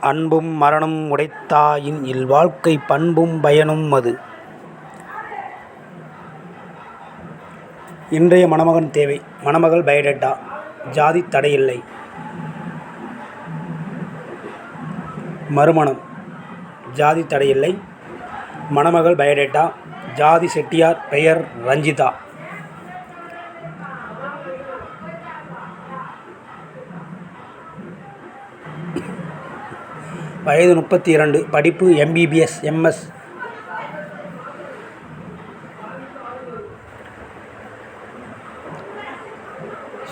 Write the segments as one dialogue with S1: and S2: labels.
S1: அன்பும் மரணம் உடைத்தாயின் இல்வாழ்க்கை பண்பும் பயனும் அது. இன்றைய மணமகன் தேவை. மணமகள் பயோடேட்டா. ஜாதி தடையில்லை. மறுமணம். ஜாதி தடையில்லை. மணமகள் பயோடேட்டா. ஜாதி செட்டியார் பெயர் ரஞ்சிதா. வயது முப்பத்தி இரண்டு படிப்பு எம்பிபிஎஸ் எம்எஸ்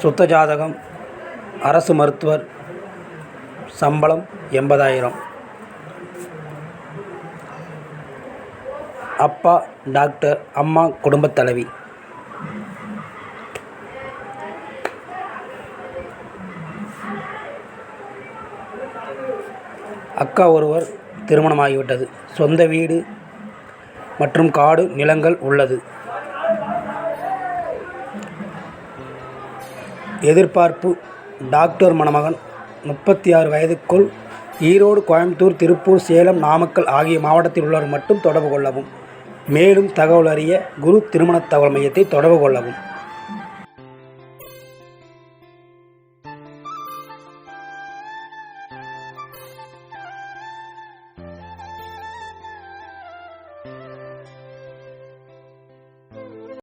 S1: சுத்த ஜாதகம் அரசு மருத்துவர் சம்பளம் எண்பதாயிரம். அப்பா டாக்டர் அம்மா குடும்பத் தலைவி. அக்கா ஒருவர் திருமணமாகிவிட்டது. சொந்த வீடு மற்றும் காடு நிலங்கள் உள்ளது. எதிர்பார்ப்பு. டாக்டர் மணமகன் முப்பத்தி ஆறு வயதுக்குள் ஈரோடு கோயம்புத்தூர் திருப்பூர் சேலம் நாமக்கல் ஆகிய மாவட்டத்தில் உள்ளவர் மட்டும் தொடர்பு கொள்ளவும் மேலும் தகவல் அறிய குரு திருமண தகவல் மையத்தை தொடர்பு கொள்ளவும்.